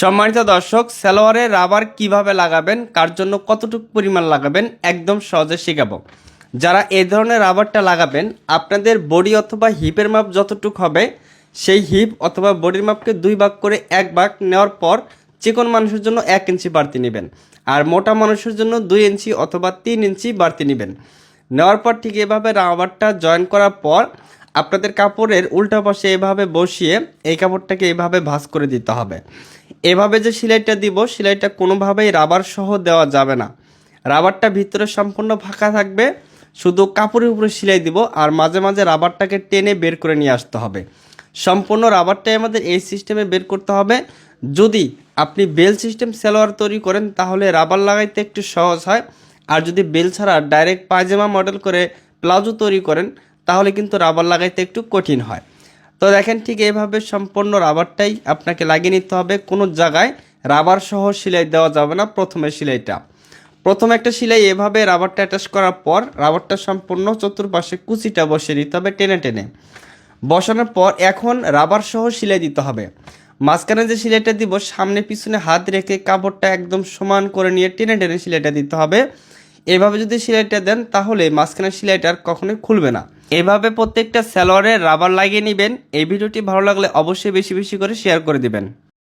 সম্মানিত দর্শক, সালোয়ারে রাবার কীভাবে লাগাবেন, কার জন্য কতটুকু পরিমাণ লাগাবেন, একদম সহজে শেখাবো। যারা এই ধরনের রাবারটা লাগাবেন, আপনাদের বডি অথবা হিপের মাপ যতটুক হবে, সেই হিপ অথবা বডির মাপকে দুই ভাগ করে এক ভাগ নেওয়ার পর চিকন মানুষের জন্য এক ইঞ্চি বাড়তি নেবেন আর মোটা মানুষের জন্য দুই ইঞ্চি অথবা তিন ইঞ্চি বাড়তি নেবেন। নেওয়ার পর ঠিক এভাবে রাবারটা জয়েন করার পর আপনাদের কাপড়ের উল্টা পাশে এভাবে বসিয়ে এই কাপড়টাকে এভাবে ভাঁজ করে দিতে হবে। এভাবে যে সেলাইটা দিব, সেলাইটা কোনোভাবেই রাবার সহ দেওয়া যাবে না। রাবারটা ভিতরে সম্পূর্ণ ফাঁকা থাকবে। শুধু কাপড়ের উপরে সেলাই দিব আর মাঝে মাঝে রাবারটাকে টেনে বের করে নিয়ে আসতে হবে। সম্পূর্ণ রাবারটাই আমাদের এই সিস্টেমে বের করতে হবে। যদি আপনি বেল সিস্টেম সালোয়ার তৈরি করেন, তাহলে রাবার লাগাইতে একটু সহজ হয়। আর যদি বেল ছাড়া ডাইরেক্ট পায়জামা মডেল করে প্লাজো তৈরি করেন তাহলে কিন্তু রাবার লাগাইতে একটু কঠিন হয়। তো দেখেন ঠিক এইভাবে সম্পূর্ণ রাবারটাই আপনাকে লাগিয়ে নিতে হবে। কোনো জায়গায় রাবার সহ সেলাই দেওয়া যাবে না প্রথমে সেলাইটা। প্রথম একটা সেলাই এভাবে রাবারটা অ্যাটাচ করার পর রাবারটা সম্পূর্ণ চতুর্পাশে কুচিটা বসিয়ে দিতে হবে টেনে টেনে। বসানোর পর এখন রাবার সহ সেলাই দিতে হবে। মাঝখানে যে সেলাইটা দিব, সামনে পিছনে হাত রেখে কাপড়টা একদম সমান করে নিয়ে টেনে টেনে সেলাইটা দিতে হবে। এভাবে যদি সেলাইটা দেন তাহলে মাঝখানে সেলাইটা আর কখনোই খুলবে না। এভাবে প্রত্যেকটা স্যালোয়ারে রাবার লাগিয়ে নেবেন। এই ভিডিওটি ভালো লাগলে অবশ্যই বেশি বেশি করে শেয়ার করে দিবেন।